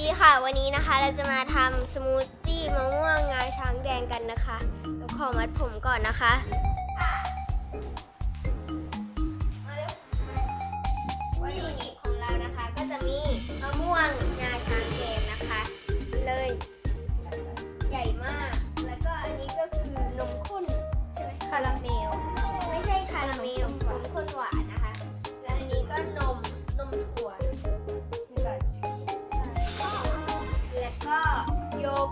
ดีค่ะวันนี้นะคะเราจะมาทำสมูทตี้มะม่วงงาช้างแดงกันนะคะเราขอมัดผมก่อนนะคะวัตถุดิบของเรานะคะก็จะมีมะม่วงงาช้างแดงนะคะ เลย ใหญ่มาก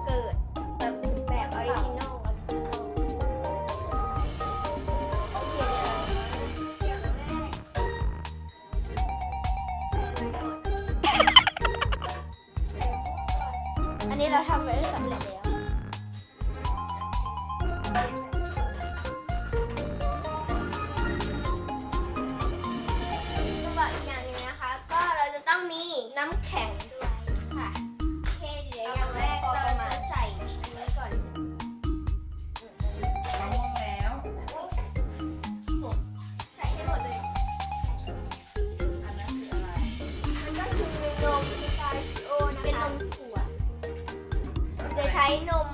เกิร์ตแบบแบบออริจินอลอันนี้เราทำไว้สำเร็จแล้วก็อีกอย่างหนึงนะคะ ก็เราจะต้องมีน้ำแข็งำขวดจะใช้นม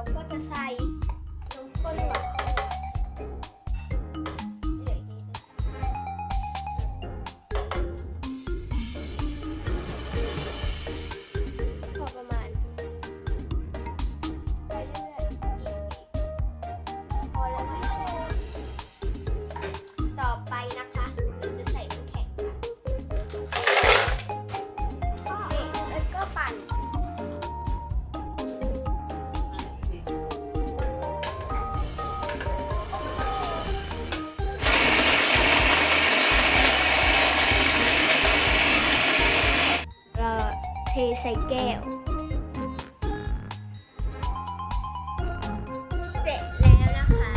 เราก็จะใส่นมข้นหวาน เทใส่แก้ว เสร็จแล้วนะคะ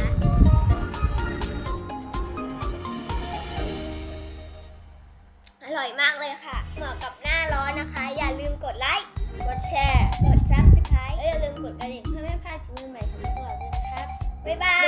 อร่อยมากเลยค่ะ เหมาะกับหน้าร้อนนะคะ อย่าลืมกดไลค์ กดแชร์ กด subscribe และอย่าลืมกดกระดิ่งเพื่อไม่พลาดคลิปใหม่ๆของพวกเราด้วยนะครับ บ๊ายบาย